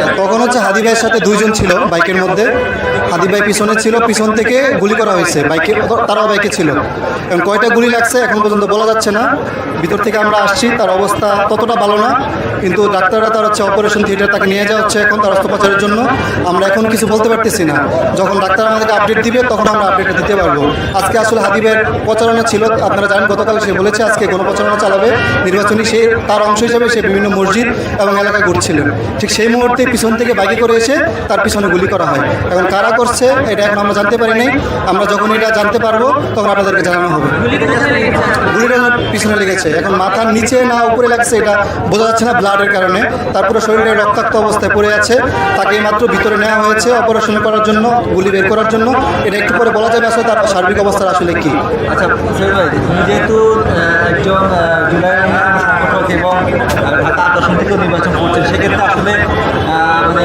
আচ্ছা তখন হচ্ছে হাদি ভাইয়ের সাথে দুইজন ছিল বাইকের মধ্যে। হাদি ভাই পিছনে ছিল, পিছন থেকে গুলি করা হয়েছে। বাইকে, তারাও বাইকে ছিল। এখন কয়টা গুলি লাগছে এখন পর্যন্ত বলা যাচ্ছে না। ভিতর থেকে আমরা আসছি, তার অবস্থা ততটা ভালো না। কিন্তু ডাক্তাররা তার হচ্ছে অপারেশন থিয়েটার তাকে নিয়ে যাওয়া হচ্ছে এখন তার অস্ত্রোপচারের জন্য। আমরা এখন কিছু বলতে পারতেছি না। যখন ডাক্তার আমাদেরকে আপডেট দিবে, তখন আমরা আপডেটটা দিতে পারব। আজকে আসলে হাদিবের প্রচারণা ছিল, আপনারা জানেন গতকাল সে বলেছে আজকে গণপ্রচারণা চালাবে। নির্বাচনী সে, তার অংশ হিসেবে সে বিভিন্ন মসজিদ এবং এলাকায় ঘুরছিলেন। ঠিক সেই মুহূর্তে পিছন থেকে বাইকে করে এসে তার পিছনে গুলি করা হয়। এখন কারা করছে, এটা এখন আমরা জানতে পারি নাই। আমরা যখন এটা জানতে পারব, তখন আপনাদেরকে জানানো হবে। গুলিটা পিছনে লেগেছে। এখন মাথার নিচে না উপরে লাগছে, এটা বোঝা যাচ্ছে না ব্লাডের কারণে। তারপরে শরীরে রক্তাক্ত অবস্থায় পড়ে আছে। তাকে মাত্র ভিতরে নেওয়া হয়েছে অপারেশন করার জন্য, গুলি বের করার জন্য। এটা একটু পরে বলা যাবে আসলে তার সার্বিক অবস্থা আসলে কি। আচ্ছা যেহেতু একজন এবং আদর্শ নির্বাচন করছেন, সেক্ষেত্রে আসলে মানে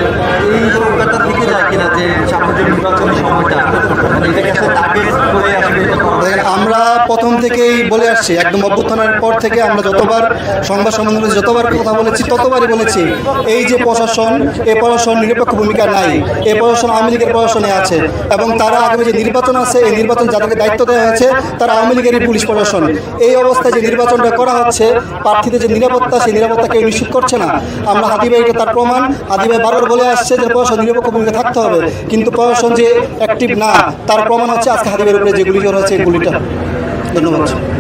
এই কলকাতার দিকে যায় কিনা যে সামনে যে নির্বাচনী সময়টা মানে এটাকে আসলে টার্গেট করে থেকেই বলে আসছি, একদম অভ্যুত্থানের পর থেকে আমরা যতবার সংবাদ সম্মেলনে যতবার কথা বলেছি, ততবারই বলেছি, এই যে প্রশাসন এই প্রশাসন নিরপেক্ষ ভূমিকা নাই এই প্রশাসন আওয়ামী লীগের প্রশাসনে আছে এবং তারা আগামী যে নির্বাচন আছে, এই নির্বাচন যাদেরকে দায়িত্ব দেওয়া হয়েছে, তারা আওয়ামী লীগেরই পুলিশ প্রশাসন। এই অবস্থায় যে নির্বাচনটা করা হচ্ছে, প্রার্থীদের যে নিরাপত্তা, সেই নিরাপত্তা কেউ নিশ্চিত করছে না। আমরা হাতিভাই এটা তার প্রমাণ হাতিভাই বারবার বলে আসছে যে প্রশাসন নিরপেক্ষ ভূমিকা থাকতে হবে, কিন্তু প্রশাসন যে অ্যাক্টিভ না, তার প্রমাণ হচ্ছে আজকে হাতিভাইয়ের উপরে যে গুলি করা হচ্ছে এই গুলিটা। ধন্যবাদ।